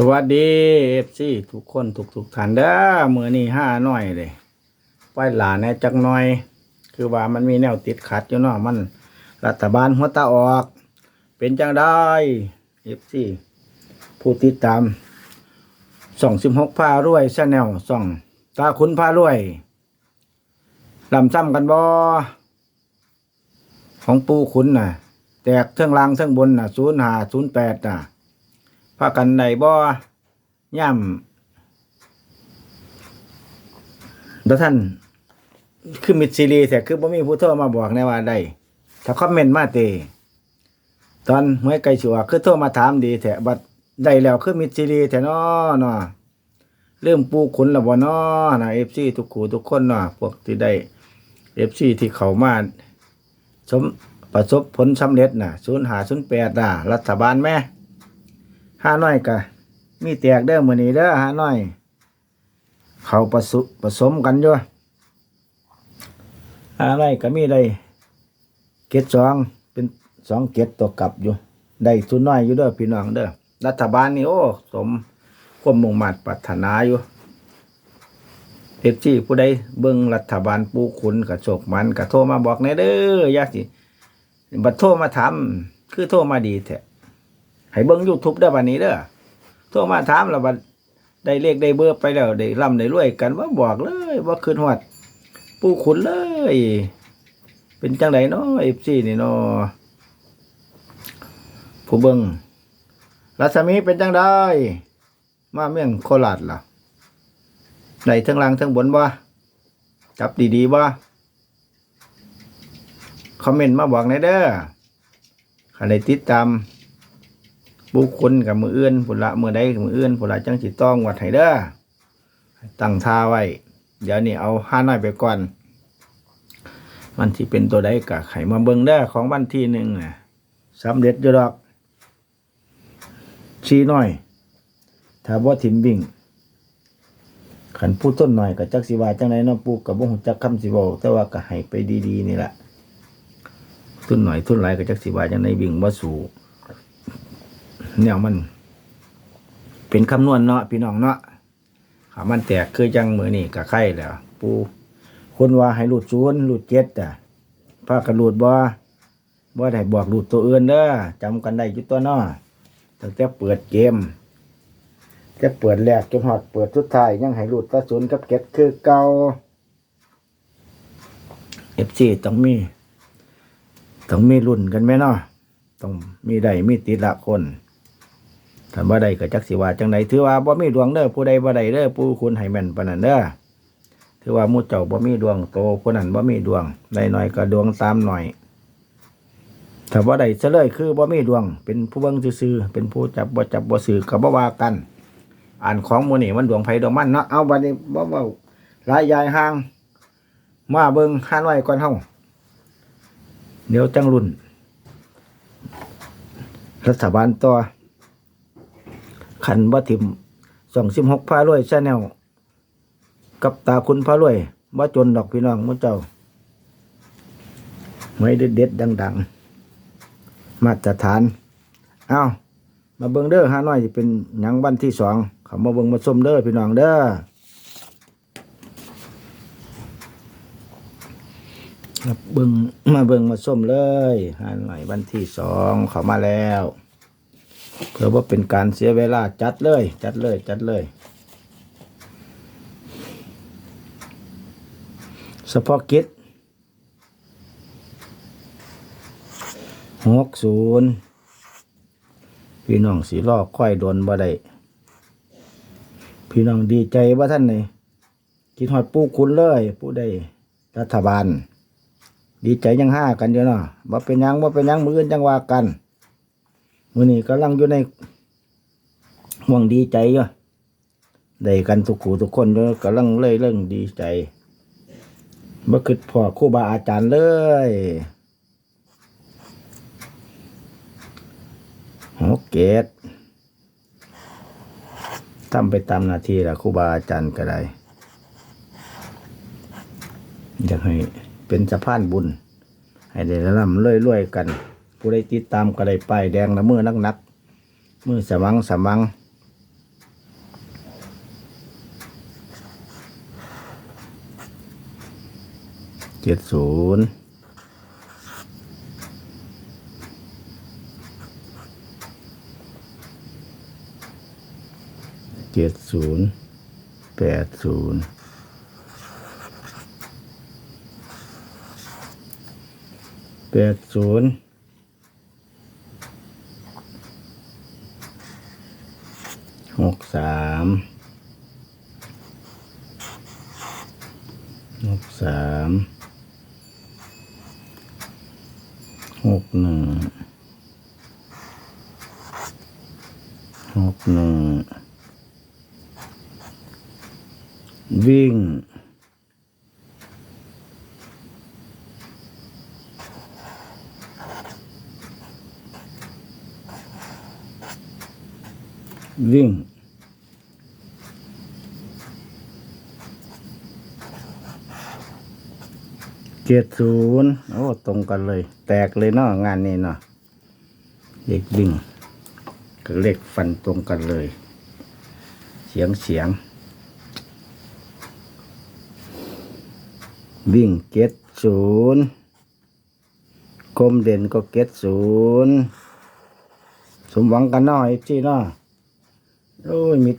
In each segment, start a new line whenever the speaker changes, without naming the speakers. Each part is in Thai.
สวัสดีเอฟซีทุกคนทุกทุกๆท่านเด้อมือนี้ห้าหน่อยเลยไปหลานแน่จักหน่อย คือว่ามันมีแนวติดขัดอยู่เนาะมัน รัฐบาลหัวตาออก เป็นจังได้เอฟซีผู้ติดตามสองสิบหกพารวยชาแนลส่องตาคุณพารวยลำซ้ำกันบ่ของปูคุณน่ะ แตกเทิงล่างเทิงบนน่ะศูนย์หาศูนย์แปดน่ะ พากันใดบ่ย่ำแล้วท่านคือมิดซีรีส์แต่คือบ่มีผู้โทรมาบอกในว่าได้ถ้าคอมเมนต์มาเตตอนหวยไก่ชัวคือโทรมาถามดีแท้บัดได้แล้วคือมิดซีรีส์แท้น้อเนาะเริ่มปูขุนล้วบ่น้อนะ FC ทุกคู่ทุกคนเนาะพวกที่ได้ FC ที่เข้ามาสมประสบผลสำเร็จน่ะ0508น่ะ รัฐบาลแม่ หาน้อยกะมีแตกเด้อมือนี้เด้อหาน้อย เขาผสมผสมกันอยู่ห้าน้อยก็มีได้เกตสองเป็นสองเกตตัวกลับอยู่ ได้ทุนน้อยอยู่เด้อพี่น้องเด้อรัฐบาลนี่โอ้สมความมุ่งมั่นปรารถนาอยู่เด็กที่ผู้ใดเบิ่งรัฐบาลปูขุนกับโชคมันกับโทรมาบอกแน่เด้อยากสิบัดโทรมาถามคือโทรมาดีแท้ ให้เบิ่งยูทูบได้บัดนี้เด้อโทรมาถามแล้วบัดได้เลขได้เบอร์ไปแล้วได้ร่ำได้รวยกันว่าบอกเลยว่าคืนหอดปู่ขุนเลย เป็นจังไดเนาะเอฟซีนี่เนาะผู้เบิ่งรัศมีเป็นจังไดมาเมืองโคราชล่ะได้ทั้งล่างทั้งบนบ่จับดีๆบ่คอมเมนต์มาบอกในอยเด้อใครติดตาม บุคคลกับมืออื่นผุละมือใดกับมืออื่นผุละจังสิต้องวัดให้เด้อตั้งท่าไว้ เดี๋ยวนี้เอาห้าน้อยไปก่อน มันที่เป็นตัวใดกะไข่มาเบิงเด้อของวันที่หนึ่งน่ะสำเร็จอยู่ดอก ชี้น้อยถ้าบ่ถิ่มวิ่งขันพูดต้นหน่อยกับจักสิวาจังไรเนาะปูกับบ่ฮู้จักคำสิเว้าแต่ว่าก็ให้ไปดีๆนี่แหละทุนหน่อยทุนหลายกับจักสิวาจังไรวิ่งบ่สู่ เนี่ยมัน เป็นคำนวณเนาะพี่น้องเนาะขามันแตกคือจังมือนี่กับไข่แล้ว ปูคนว่าให้หลุดศูนย์หลุดเจ็ดอะพากันหลุดบ่บ่ได้บอกหลุดตัวอื่นเด้อจำกันได้ยุตัวเนาะตั้งแต่เปิดเกมจะเปิดแรกจนหอดเปิดสุดท้ายยังให้หลุดแตะศูนย์กับเก็ดคือเก่าเอฟซีต้องมี ต้องมีรุ่นกันไหมเนาะต้องมีได้มีติดละคน ถ้าบ่ได้ก็จักสิว่าจังไดถือว่าบ่มีดวงเด้อผู้ใดบ่ได้เด้อผู้คุณให้แม่นปานนั้นเด้อถือว่ามู่เจ้าบ่มีดวงโตผู้นั้นบ่มีดวงได้หน้อยก็ดวงตามหน่อยถ้าบ่ได้ซะเลยคือบ่มีดวง เป็นผู้เบิ่งซื่อๆเป็นผู้จับบ่จับบ่ซื้อก็บ่ว่ากัน อ่านของมูนี่มันดวงไผดวงมันเนาะเอาบัดนี้บ่เว้าหลายยายห่าง มาเบิ่งหาน้อยก่อนเฮาเดี๋ยวจังรุ่น รัฐบาลต่อ ขันบ่ทิมสองสิบหกพารวยชาแนลกับตาคุณพารวยบ่จนดอกพี่น้องมุเจ้าไม่เด็ดเด็ดดัง ๆ มาตรฐาน เอามาเบิงเด้อห้าน้อยจะเป็นหยังวันที่สองเขามาเบิงมาชมเด้อพี่น้องเด้อครับเบิ่งมาเบิ่งมาส้มเลยห้าน้อยวันที่สองเขามาแล้ว เพื่อว่าเป็นการเสียเวลาจัดเลย จัดเลย จัดเลยเฉพาะกิจหกศูนย์พี่น้องสีลอกค่อยโดนบ่ได้พี่น้องดีใจว่าท่านนี่คิดหอดปูคุณเลยผู้ใดรัฐบาล ดีใจยังห้ากันอยู่เนาะบ่เป็นยังบ่เป็นยังมืออื่นจังว่ากัน มื่อนี้กำลังอยู่ในห่วงดีใจอยู่ได้กันทุกขู่ทุกคนอยู่กำลังเล่ยเรื่องดีใจเมื่อคืนพ่อครู่บาอาจารย์เลยหกเกตทำไปตามหนาทีละครู่บาอาจารย์ก็ได้อยากให้เป็นสะพานบุญ ให้ได้ร่ำรวยๆกัน ผู้ใดติดตามก็ได้ป้ายแดงนะมือนักนักมือสมังสมังเจ็ดศูนย์เจ็ดศูนย์แปดศูนย์แปดศูนย์ กสามหกสามหกหนึ่งหกหนึ่งวิ่งวิ่ง เจ็ดศูนย์โอ้ ตรงกันเลย แตกเลยเนาะงานนี้เนาะเด็กวิ่งกับเลขฟันตรงกันเลย เสียงเสียง วิ่งเจ็ดศูนย์คมเด่นก็เจ็ดศูนย์สมหวังกันเนาะไอ้ที่เนาะโอ้ยมี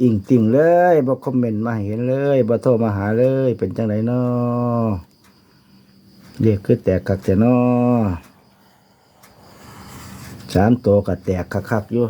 อิงติ่งเลยบ่คอมเมนต์มาเห็นเลยบ่โทรมาหาเลยเป็นจังไดเนาะ เรียกคือแตกคักแต่นอสามตัวก็แตกคักๆอยู่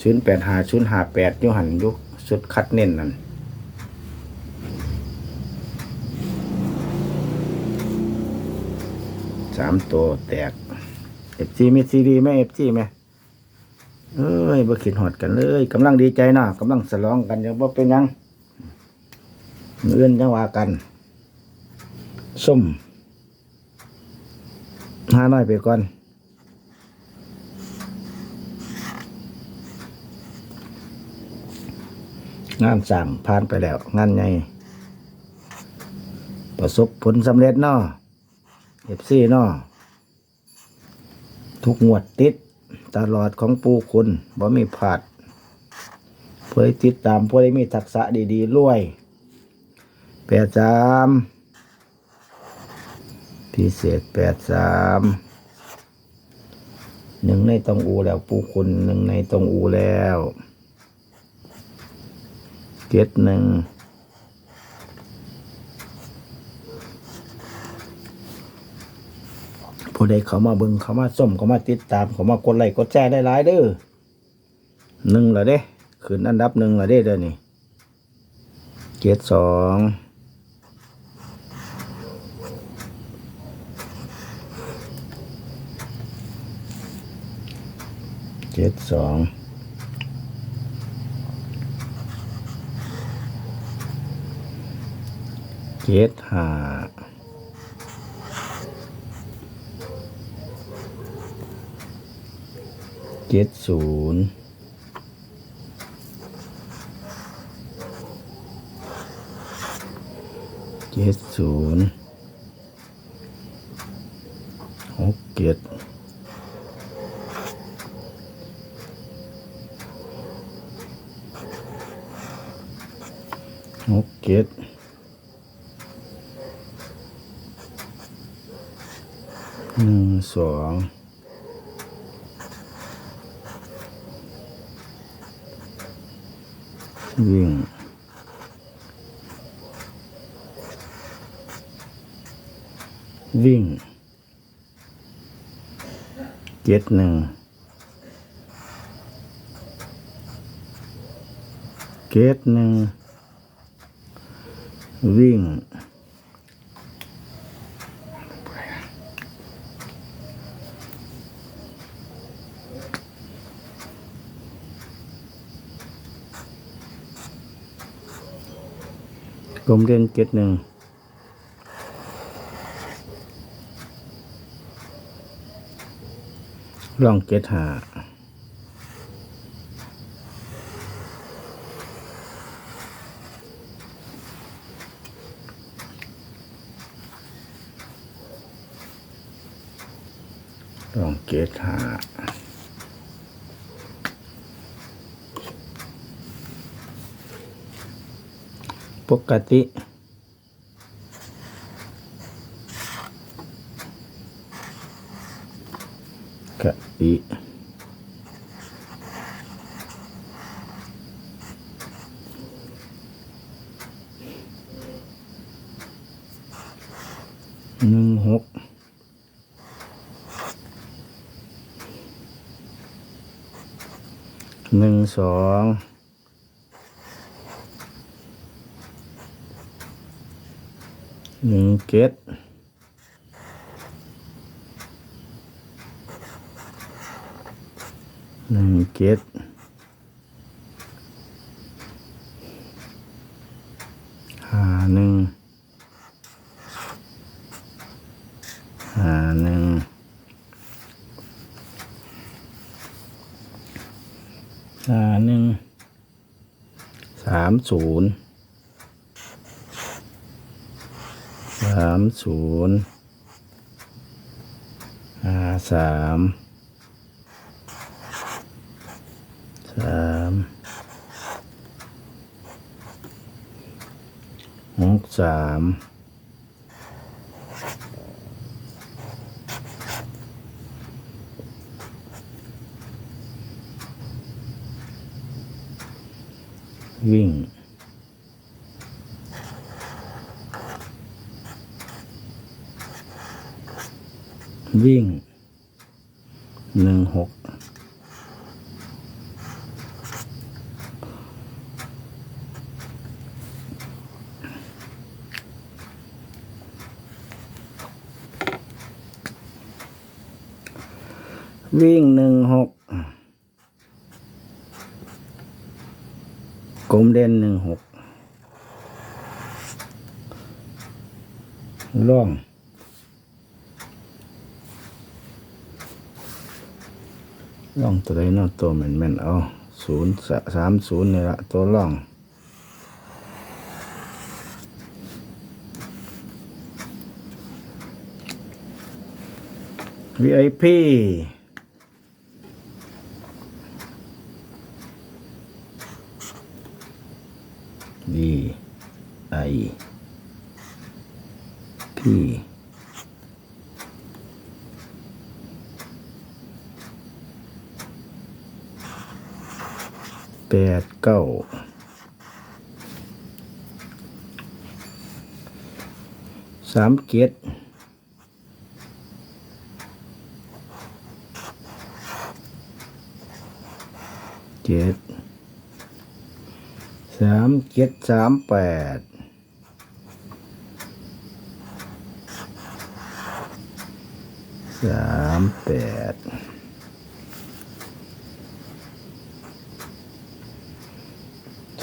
ศูนแปดหาศูนหาแปดยู่หันยุสุดคัดเน้นนั่นสามตัวแตกเอฟซีมีซีดีไหมเอฟซีไหมเอ้ยบ่ขิดหอดกันเลยกำลังดีใจนาะกำลังสลองกันยังบ่เป็นยังเอื้อนจังว่ากันส้ม ห้าน้อยไปก่อนงานสั่งผ่านไปแล้ว งานไงประสบผลสำเร็จเนาะเอฟซีเนาะทุกงวดติด ตลอดของปูคุณบ่มีผาดเพื่อติดตามเพื่อให้มีทักษะดีๆรวยแปดสาม พิเศษแปดสามหนึ่งในตองอูแล้วปูคุณหนึ่งในตองอูแล้วเจ็ดหนึ่งผู้ใดเขามาเบึงเขามาส้มเขามาติดตามเขามากดไลค์กดแชร์ได้หลายเด้อหนึ่งเหรอเด้ขึ้นอันดับหนึ่งเหรอเด้เด้อนี่เจ็ดสอง เจ็ดสองเจ็ดห้าเจ็ดศูนย์เจ็ดศูนย์หกเจ็ด หกเจ็ดหนึ่งสองวิ่งวิ่งเจ็ดหนึ่งเจ็ดหนึ่ง วิ่งกลมเด่นเจ็ดหนึ่งลองเจ็ดหา ลองเกตหาปกติกะอี สองหนึ่งเจ็ดหนึ่งเจ็ดหาหนึ่งห้าหนึ่งห้าหนึ่งสาม ศูนย์สามศูนย์ห้าสามสามหกสามวิ่ง วิ่งหนึ่งหกวิ่งหนึ่งหกกลมเด่นหนึ่งหกล่อง ล่องตัวใดนาะตัวแม่นแม่นเอาศูนย์สามศูนย์นี่ละตัวล่อง VIP ดีไอพี่ แปดเก้าสามเกียรเจ็ดสามเจ็ดสามแปดสามแปด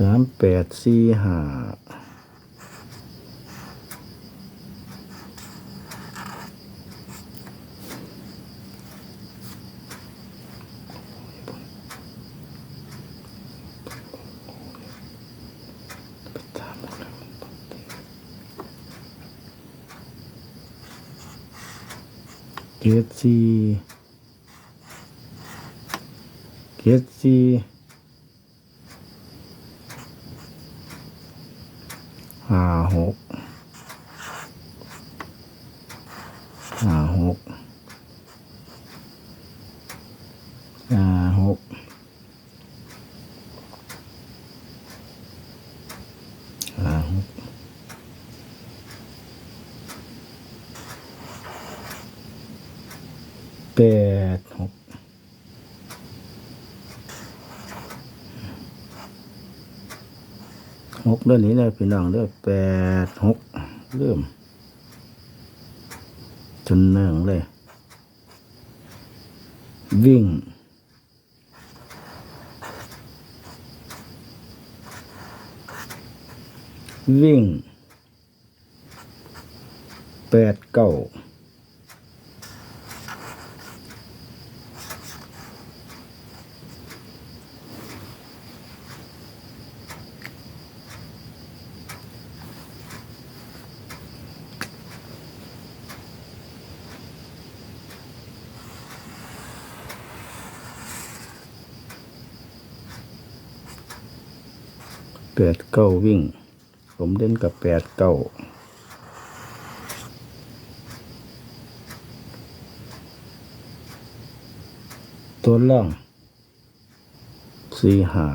สามแปดสี่ห้าเกียรติเกียรติาหกห้าหกห้าหกห้าหก แปดหก หกเรื่องนี้เลยพี่น้องเด้อแปดหกเริ่มจนเนื่องเลย วิ่งวิ่งแปดเก้า แปดเก้าวิ่ง ผมเล่นกับแปดเก้าตัวล่องสี่หา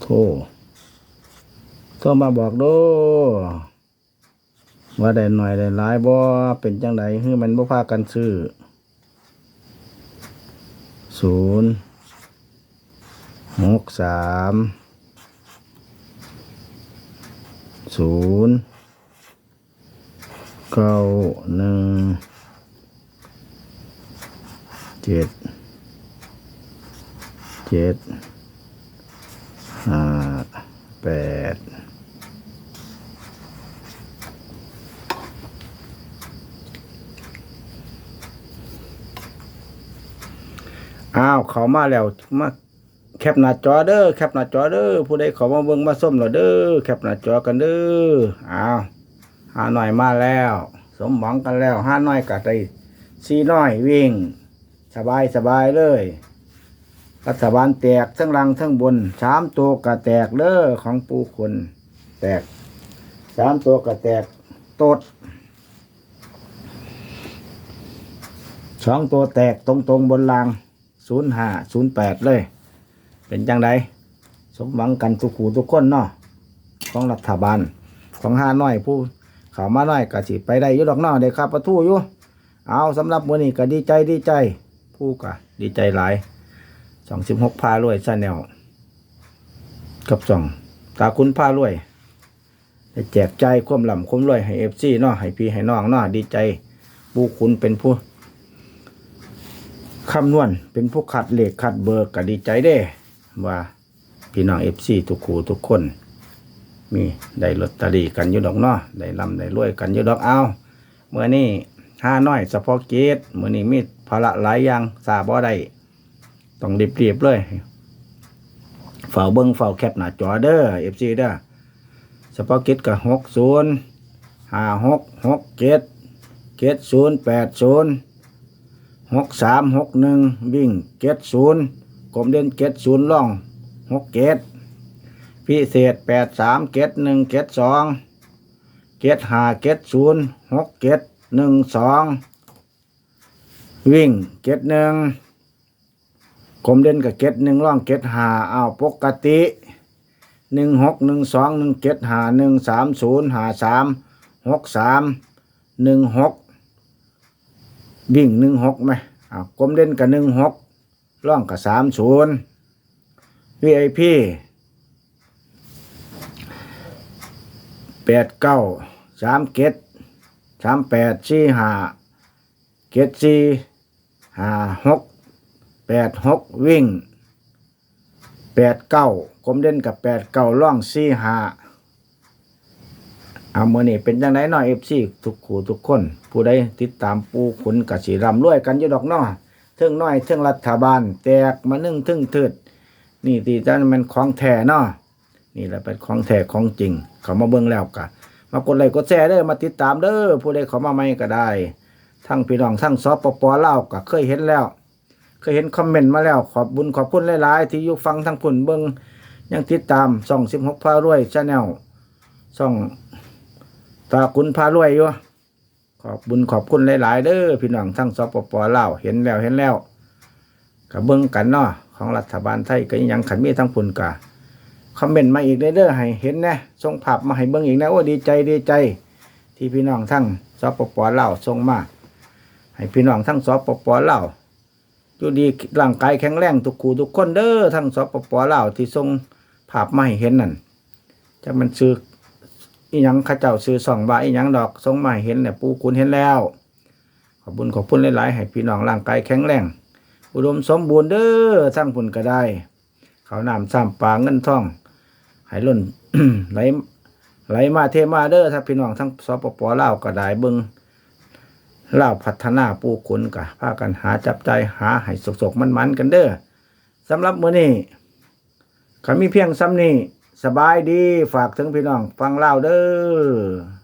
โทรโทรมาบอกดูว่าได้หน่อยได้หลายบ่เป็นจังไดคือมันบ่พากันซื้อศูนย์ หกสามศูนย์เก้าหนึ่งเจ็ดเจ็ดห้าแปดอ้าว เขามาแล้วมา แคปหน้าจอเด้อแคปหน้าจอเด้อผู้ใดขามาเบิ่งมาส้มเราเด้อแคปหน้าจอกันเด้ออ้าวหาหน่อยมาแล้ว สมหวังกันแล้วห้าน้อยกัได้สีน้อยวิ่ง สบายสบายเลย รัฐบาลแตกทั้งรังทั้งบนสามตัวกะแตกเด้อของปูคน แตกสามตัวกะแตกโตดสองตัวแตกตรงตรงๆบนรางศูนย์ห้าศูนย์แปดเลย เป็นจังไดสมหวังกันทุกหูทุกคนเนาะของรัฐบาลของห้าน้อยผู้เขาวมาน้อยก็สิไปได้อยู่ดอกเนาะได้ครับประทูอยู่เอาสำหรับมื้อนี้ก็ดีใจดีใจ ผู้ก็ดีใจหลายสองสิบหกพารวยชาแนลกับสองตาคุณพารวยแจกใจควมลำควมรวยให้เอฟซีเนาะให้พี่ให้น้องเนาะดีใจผู้คุณเป็นผู้คำนวณเป็นผู้ขัดเหลขขัดเบอร์ก็ดีใจเด้ ว่าพี่น้องเอฟซีทุกคู่ทุกคน มีได้ลอตเตอรี่กันอยู่ดอกเนาะได้ลำได้รวยกันอยู่ดอกเอาเมื่อนี้ห้าน้อยเฉพาะเกตเมื่อนี้มีภาระหลายอย่างทราบบ่ได้ต้องรีบๆเลยเฝ้าเบิ้งเฝ้าแคปหน้าจอเด้อเอฟซีเด้อสปอกิตกับหกศูนย์ห้าหกหกเจ็ดเจ็ดศูนย์แปดศูนย์หกสามหกหนึ่งวิ่งเจ็ดศูนย์ กลมเด่นเจ็ดศูนย์ล่องหกเจ็ดพิเศษแปดสามเจ็ดหนึ่งเจ็ดสองเจ็ดห้าเจ็ดศูนย์หกเจ็ดหนึ่งสองวิ่งเจ็ดหนึ่งกลมเด่นกับเก็ดหนึ่งร่องเก็ดหาเอาปกติหนึ่งหกหนึ่งสองหนึ่งเก็ดหาหนึ่งสามศูนย์หาสามหกสามหนึ่งหกวิ่งหนึ่งหกไหมอ้าวกลมเด่นกับหนึ่งหก ร่องกับสามศูนย์วีไอพีแปดเก้าสามเก็ดสามแปดสี่หาเก็ดสี่หาหกแปดหกวิ่งแปดเก้ากลมเด่นกับแปดเก้าล่องสี่ห้าเอามือนี่เป็นจังไดหน่อยเอฟซีทุกขู่ทุกคน ผู้ใดติดตามปูขุนกับสีรำรวยกันอยู่ดอกน้อ เทิงน้อยเทิงรัฐบาล แตกมานึ่งทึ่งทืดนี่ตีจันมันของแท้เนาะนี่แหละเป็นของแท้ของจริง เขามาเบิ่งแล้วกะมากดไลค์กดแชร์เด้อมาติดตามเด้อผู้ใดเขามาใหม่ก็ได้ ทั้งพี่น้องทั้งสปปลาก็เคยเห็นแล้ว เคยเห็นคอมเมนต์มาแล้วขอบบุญขอบคุณหลายๆ ที่อยู่ฟังทั้งผุนเบิงยังติดตามส่องสิบหกพารวยชาแนลส่องตาคุณพารวยอยู่ อบบุญขอบคุณหลาย ๆ เด้อพี่น้องทั้งสปปลาวเห็นแล้วเห็นแล้วกับเบิ้งกันเนาะของรัฐบาลไทยก็ยังขันมีทั้งผุนกะคอมเมนต์มาอีกเด้อให้เห็นนะส่งภาพมาให้เบิ้งอีกนะโอ้ดีใจดีใจ ที่พี่น้องทั้งสปปลาวส่งมาให้พี่น้องทั้งสปปลาวอยู่ดีร่างกายแข็งแรงทุกคู่ทุกคนเด้อทั้งสปปลาวที่ส่งภาพมาให้เห็นนั่นจะมันซื้อ อีหยังข้าเจ้าซื้อสองบาทอีหยังดอกส่งมาให้เห็นเนี่ยปูคุณเห็นแล้ว ขอบคุญขอบคุณหลายๆให้พี่น้องร่างกายแข็งแรงอุดมสมบูรณ์เด้อทั้างผุนก็ได้ เขาวน้ำซ้ำปลาเงินทองให้ล้นไหลไหลมาเทมาเด้อถ้าพี่น้องทั้งสปปลาก็ได้เบิงเล่าพัฒนาปูขุนกะพากันหาจับใจหาให้สกๆมันๆกันเด้อสำหรับมื้อนี้ก็มีเพียงซ้ำนี้ สบายดีฝากถึงพี่น้อง ฟังเล่าเด้อ